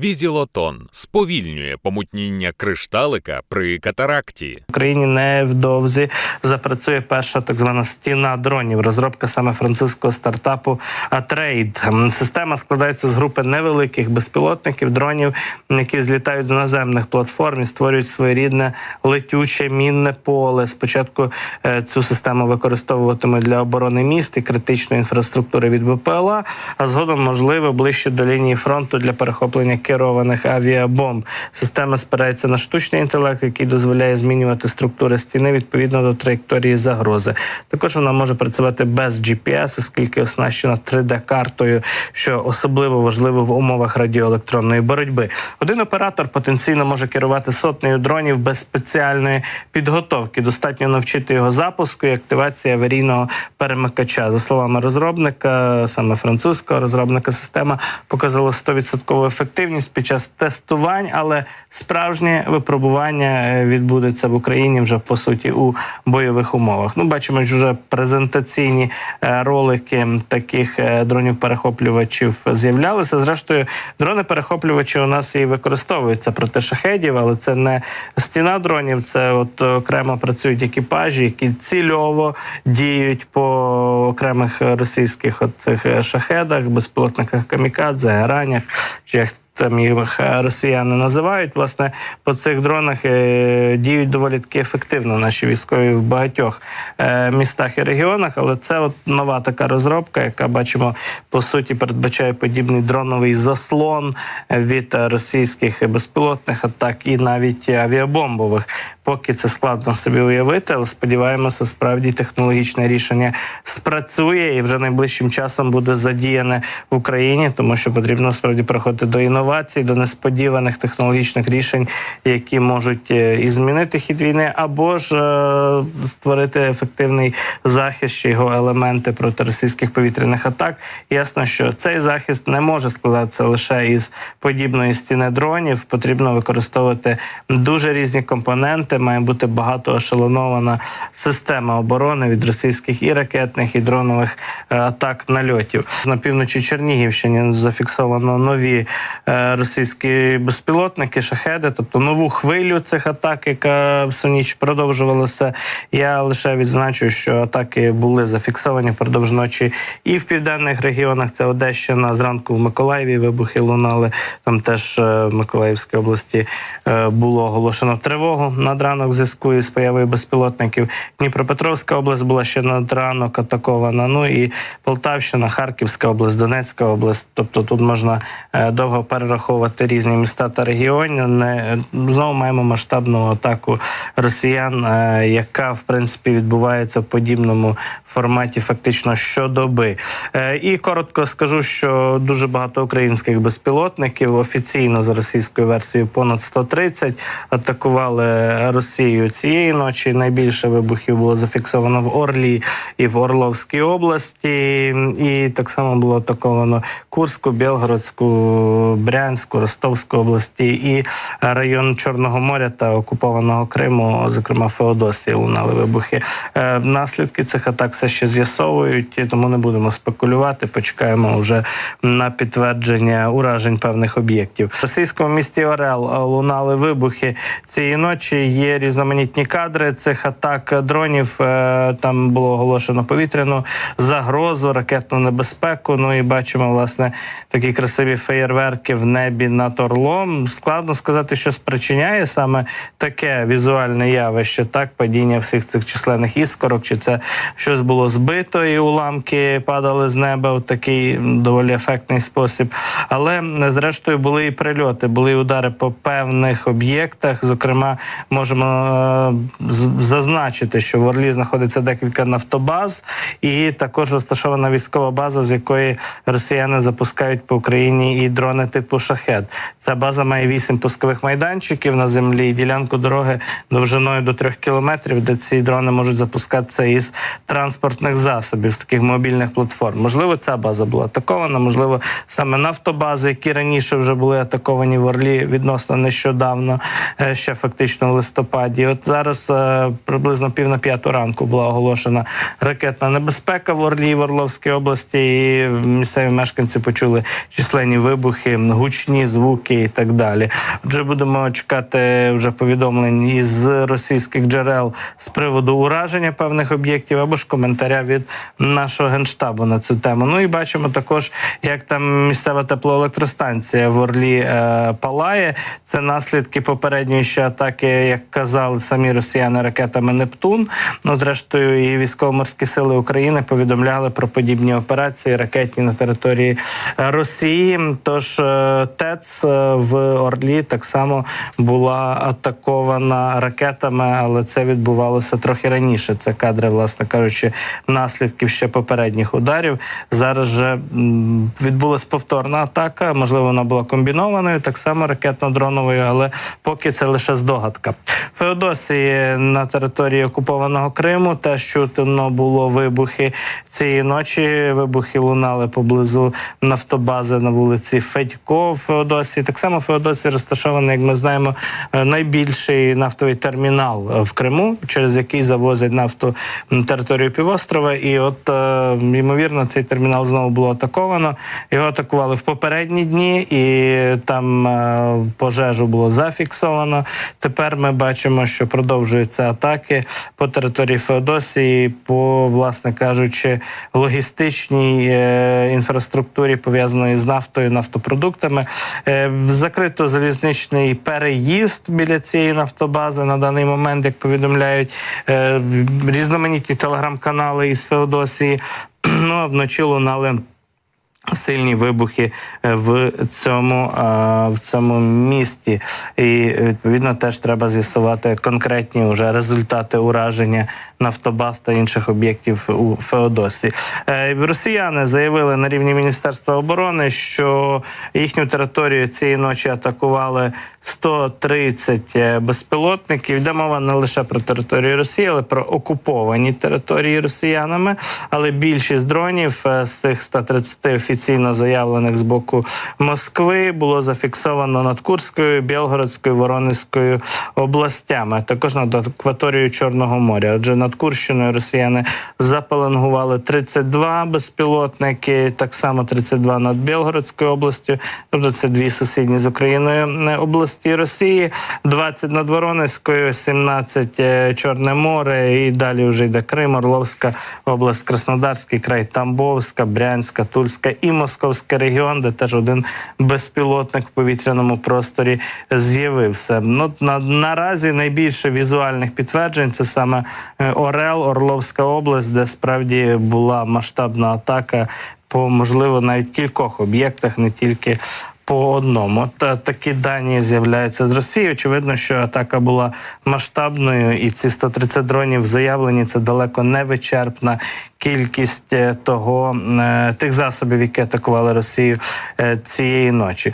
Візілотон сповільнює помутніння кришталика при катаракті. В Україні невдовзі запрацює перша так звана стіна дронів. Розробка саме французького стартапу Атрейд. Система складається з групи невеликих безпілотників, дронів, які злітають з наземних платформ і створюють своєрідне летюче мінне поле. Спочатку е, цю систему використовуватимуть для оборони міст і критичної інфраструктури від БПЛА, а згодом можливо ближче до лінії фронту для перехоплення керованих авіабомб. Система спирається на штучний інтелект, який дозволяє змінювати структури стіни відповідно до траєкторії загрози. Також вона може працювати без GPS, оскільки оснащена 3D-картою, що особливо важливо в умовах радіоелектронної боротьби. Один оператор потенційно може керувати сотнею дронів без спеціальної підготовки. Достатньо навчити його запуску і активації аварійного перемикача. За словами розробника, саме французького розробника, система показала 100% ефективність під час тестувань, але справжнє випробування е, відбудеться в Україні вже по суті у бойових умовах. Ну, бачимо, що вже презентаційні е, ролики таких е, дронів-перехоплювачів з'являлися. Зрештою, дрони-перехоплювачі у нас і використовуються проти шахедів, але це не стіна дронів, це от окремо працюють екіпажі, які цільово діють по окремих російських от цих шахедах, безпілотниках камікадзе, геранях чи як там їх росіяни називають. Власне, по цих дронах е, діють доволі таки ефективно наші військові в багатьох е, містах і регіонах. Але це от нова така розробка, яка бачимо по суті передбачає подібний дроновий заслон від російських безпілотних атак і навіть авіабомбових. Поки це складно собі уявити, але сподіваємося, справді технологічне рішення спрацює і вже найближчим часом буде задіяне в Україні, тому що потрібно справді переходити до інновацій, до несподіваних технологічних рішень, які можуть е, і змінити хід війни, або ж е, створити ефективний захист чи його елементи проти російських повітряних атак. Ясно, що цей захист не може складатися лише із подібної стіни дронів. Потрібно використовувати дуже різні компоненти. Має бути багато ешелонована система оборони від російських і ракетних, і дронових е, атак нальотів. На півночі Чернігівщині зафіксовано нові е, російські безпілотники, шахеди, тобто нову хвилю цих атак, яка всю ніч продовжувалася. Я лише відзначу, що атаки були зафіксовані впродовж ночі і в південних регіонах. Це Одещина, зранку в Миколаєві вибухи лунали. Там теж е, в Миколаївській області було оголошено тривогу ранок в зв'язку із появою безпілотників. Дніпропетровська область була ще над ранок атакована. Ну і Полтавщина, Харківська область, Донецька область. Тобто тут можна е, довго перераховувати різні міста та регіони. Знову маємо масштабну атаку росіян, е, яка в принципі відбувається в подібному форматі, фактично щодоби. Е, І коротко скажу, що дуже багато українських безпілотників офіційно за російською версією понад 130 атакували Росію цієї ночі. Найбільше вибухів було зафіксовано в Орлі і в Орловській області, і так само було атаковано Курську, Білгородську, Брянську, Ростовську області і район Чорного моря та окупованого Криму, зокрема Феодосії, лунали вибухи. Е, Наслідки цих атак все ще з'ясовують, тому не будемо спекулювати. Почекаємо вже на підтвердження уражень певних об'єктів. В російському місті Орел лунали вибухи цієї ночі. Є різноманітні кадри цих атак дронів. Е, Там було оголошено повітряну загрозу, ракетну небезпеку. Ну і бачимо власне такі красиві феєрверки в небі над Орлом. Складно сказати, що спричиняє саме таке візуальне явище, так падіння всіх цих численних іскорок, чи це щось було збито, і уламки падали з неба в такий доволі ефектний спосіб. Але зрештою були і прильоти, були і удари по певних об'єктах. Зокрема, можемо е, зазначити, що в Орлі знаходиться декілька нафтобаз, і також розташована військова база, з якої росіяни запускають по Україні і дрони типу шахет. Ця база має вісім пускових майданчиків на землі, і ділянку дороги довжиною до трьох кілометрів, де ці дрони можуть запускатися із транспортних засобів, з таких мобільних платформ. Можливо, ця база була атакована, можливо, саме нафтобази, які раніше вже були атаковані в Орлі відносно нещодавно, е, ще фактично в листопаді. Листопаді. От зараз е, приблизно пів на п'яту ранку була оголошена ракетна небезпека в Орлі в Орловській області. І місцеві мешканці почули численні вибухи, гучні звуки і так далі. Отже, будемо чекати вже повідомлень із російських джерел з приводу ураження певних об'єктів або ж коментаря від нашого генштабу на цю тему. Ну і бачимо також, як там місцева теплоелектростанція в Орлі е, палає. Це наслідки попередньої ще атаки, як казали самі росіяни, ракетами Нептун. Ну, зрештою, і військово-морські сили України повідомляли про подібні операції ракетні на території Росії. Тож е, ТЕЦ е, в Орлі так само була атакована ракетами, але це відбувалося трохи раніше. Це кадри, власне кажучи, наслідків ще попередніх ударів. Зараз же відбулася повторна атака. Можливо, вона була комбінованою, так само ракетно-дроновою, але поки це лише здогадка. Феодосії на території окупованого Криму теж чутно було вибухи цієї ночі. Вибухи лунали поблизу нафтобази на вулиці Федько в Феодосії. Так само Феодосії розташований, як ми знаємо, найбільший нафтовий термінал в Криму, через який завозять нафту на територію півострова. І от е, ймовірно, цей термінал знову було атаковано. Його атакували в попередні дні, і там е, пожежу було зафіксовано. Тепер ми бачимо, що продовжуються атаки по території Феодосії, по, власне кажучи, логістичній е, інфраструктурі, пов'язаної з нафтою, нафтопродуктами. Е, закрито залізничний переїзд біля цієї нафтобази на даний момент, як повідомляють е, різноманітні телеграм-канали із Феодосії. Ну а вночі лунали. Сильні вибухи е, в цьому, е, в цьому місті, і відповідно теж треба з'ясувати конкретні вже результати ураження нафтобаз та інших об'єктів у Феодосії. Е, Росіяни заявили на рівні Міністерства оборони, що їхню територію цієї ночі атакували 130 е, безпілотників. Йде мова не лише про територію Росії, але про окуповані території росіянами. Але більшість дронів з цих 130 офіційно заявлених з боку Москви було зафіксовано над Курською, Білгородською, Воронезькою областями, також над акваторією Чорного моря. Отже, над Курщиною росіяни запеленгували 32 безпілотники, так само 32 над Білгородською областю. Тобто це дві сусідні з Україною е, області Росії, 20 над Воронезькою, 17 е, Чорне море, і далі вже йде Крим, Орловська область, Краснодарський край, Тамбовська, Брянська, Тульська і Московський регіон, де теж один безпілотник в повітряному просторі з'явився. Ну на, наразі найбільше візуальних підтверджень це саме е, Орел, Орловська область, де справді була масштабна атака по можливо навіть кількох об'єктах, не тільки по одному. Та такі дані з'являються з Росії. Очевидно, що атака була масштабною, і ці 130 дронів заявлені. Це далеко не вичерпна кількість е, того е, тих засобів, які атакували Росію е, цієї ночі.